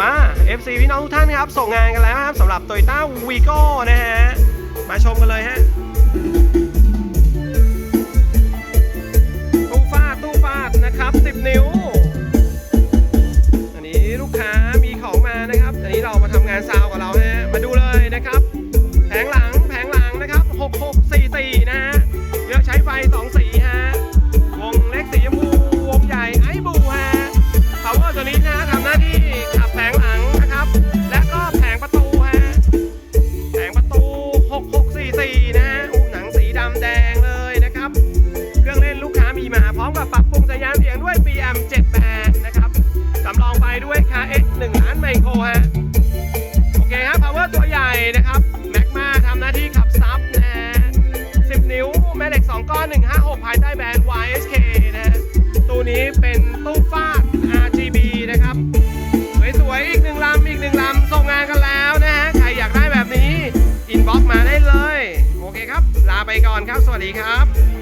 มา FC พี่น้องทุกท่านครับ ส่งงานกันแล้วครับสำหรับ Toyota Vigo นะฮะ มาชมกันเลยฮะ ตู้ฟาดตู้ฟาดนะครับ 10 นิ้ว อันนี้ลูกค้ามีของมานะครับ อันนี้เรามาทำงานซาวกับเราฮะ มาดูเลยนะครับ แผงหลังแผงหลังนะครับ 6644 นะฮะ ร้อมกับปรับปรุงสัญญาณเสียงด้วย PM 78นะครับสำรองไฟด้วย KX 1ล้านไมโครฮะโอเคครับ power ตัวใหญ่นะครับแม็กมาทำหน้าที่ขับซับนะฮะ10 นิ้ว แม่เหล็ก 2 ก้อน 156 ภายใต้แบรนด์ YSK นะฮะตู้นี้เป็นตู้ฟาด RGB นะครับสวยๆอีกหนึ่งลำอีกหนึ่งลำส่งงานกันแล้วนะฮะใครอยากได้แบบนี้อินบ็อกมาได้เลย โอเคครับ ลาไปก่อนครับ สวัสดีครับ